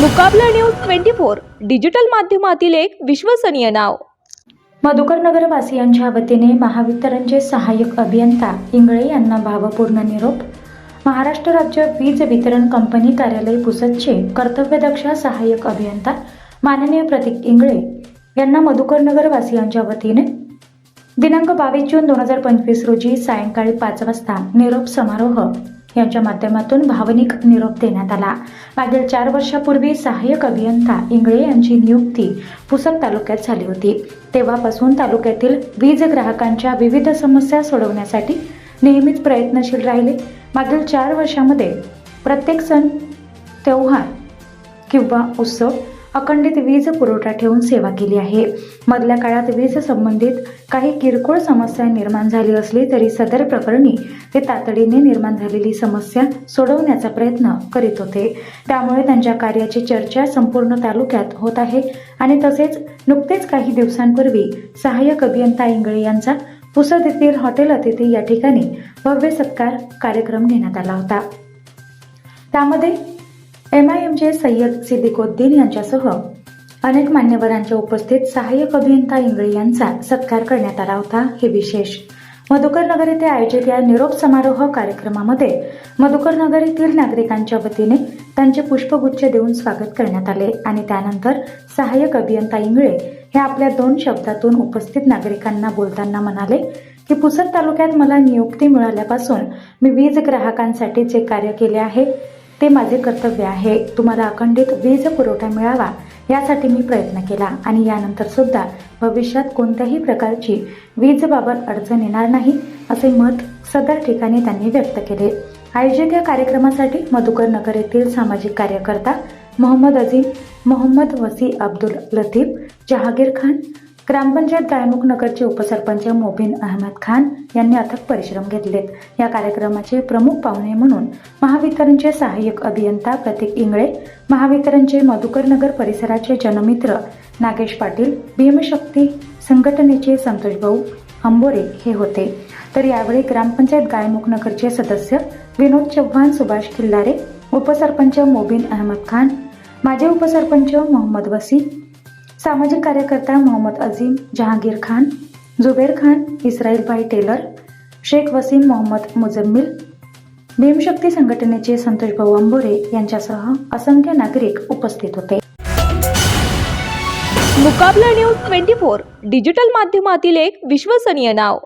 मुकाबला news twenty four digital माध्यमातील एक विश्वसनीय नाव. मधुकर नगरवासियांच्या वतीने महावितरणचे सहाय्यक अभियंता इंगळे यांना भावपूर्ण निरोप. महाराष्ट्र राज्य वीज वितरण कंपनी कार्यालय पुसदचे कर्तव्यदक्ष सहाय्यक अभियंता माननीय प्रतीक इंगळे यांना मधुकर नगरवासियांच्या वतीने दिनांक बावीस जून दोन हजार पंचवीस रोजी सायंकाळी पाच वाजता निरोप समारोह. यांच्या माध्यमातून भावनिक निरोप देण्यात आला. मागील चार वर्षापूर्वी सहाय्यक अभियंता इंगळे यांची नियुक्ती पुसद तालुक्यात झाली होती. तेव्हापासून तालुक्यातील वीज ग्राहकांच्या विविध समस्या सोडवण्यासाठी नेहमीच प्रयत्नशील राहिले. मागील चार वर्षामध्ये प्रत्येक सण त्योहार किंवा उत्सव अखंडित वीज पुरवठा ठेवून सेवा केली आहे. मधल्या काळात वीज संबंधित काही किरकोळ समस्या निर्माण झाली असली तरी सदर प्रकरणी ते तातडीने निर्माण झालेली समस्या सोडवण्याचा प्रयत्न करीत होते. त्यामुळे त्यांच्या कार्याची चर्चा संपूर्ण तालुक्यात होत आहे आणि तसेच नुकतेच काही दिवसांपूर्वी सहाय्यक अभियंता इंगळे यांचा पुसद येथील हॉटेल अतिथी या ठिकाणी भव्य सत्कार कार्यक्रम घेण्यात आला होता. त्यामध्ये एम आय एमचे सय्यद सिद्दिकोद्दीन यांच्यासह अनेक मान्यवरांच्या उपस्थित सहाय्यक अभियंता इंगळे यांचा सत्कार करण्यात आला होता. हे विशेष मधुकर नगर येथे आयोजित या निरोप समारोह कार्यक्रमामध्ये मधुकर नगर येथील नागरिकांच्या वतीने त्यांचे पुष्पगुच्छ देऊन स्वागत करण्यात आले आणि त्यानंतर सहाय्यक अभियंता इंगळे हे आपल्या दोन शब्दातून उपस्थित नागरिकांना बोलताना म्हणाले की पुसद तालुक्यात मला नियुक्ती मिळाल्यापासून मी वीज ग्राहकांसाठी जे कार्य केले आहे. ते माझे कर्तव्य आहे. तुम्हाला अखंडित वीज पुरवठा मिळावा यासाठी मी प्रयत्न केला आणि यानंतर सुद्धा भविष्यात कोणत्याही प्रकारची वीजबाबत अडचण येणार नाही असे मत सदर ठिकाणी त्यांनी व्यक्त केले. आयोजित या कार्यक्रमासाठी मधुकर नगर येथील सामाजिक कार्यकर्ता मोहम्मद अजीम मोहम्मद वसी अब्दुल लतीफ जहागीर खान ग्रामपंचायत गायमुख नगरचे उपसरपंच मोबिन अहमद खान यांनी अथक परिश्रम घेतलेत. या कार्यक्रमाचे प्रमुख पाहुणे म्हणून महावितरणचे सहाय्यक अभियंता प्रतीक इंगळे महावितरणचे मधुकर नगर परिसराचे जनमित्र नागेश पाटील भीमशक्ती संघटनेचे संतोष भाऊ अंबोरे हे होते. तर यावेळी ग्रामपंचायत गायमुख नगरचे सदस्य विनोद चव्हाण सुभाष खिल्लारे उपसरपंच मोबिन अहमद खान माजी उपसरपंच मोहम्मद वसी सामाजिक कार्यकर्ता मोहम्मद अझीम जहांगीर खान जुबेर खान इस्राईलभाई टेलर शेख वसीम मोहम्मद मुजम्मिल भीमशक्ती संघटनेचे संतोष भाऊ अंबोरे यांच्यासह असंख्य नागरिक उपस्थित होते. Mukabla news twenty four digital माध्यमातील एक विश्वसनीय नाव.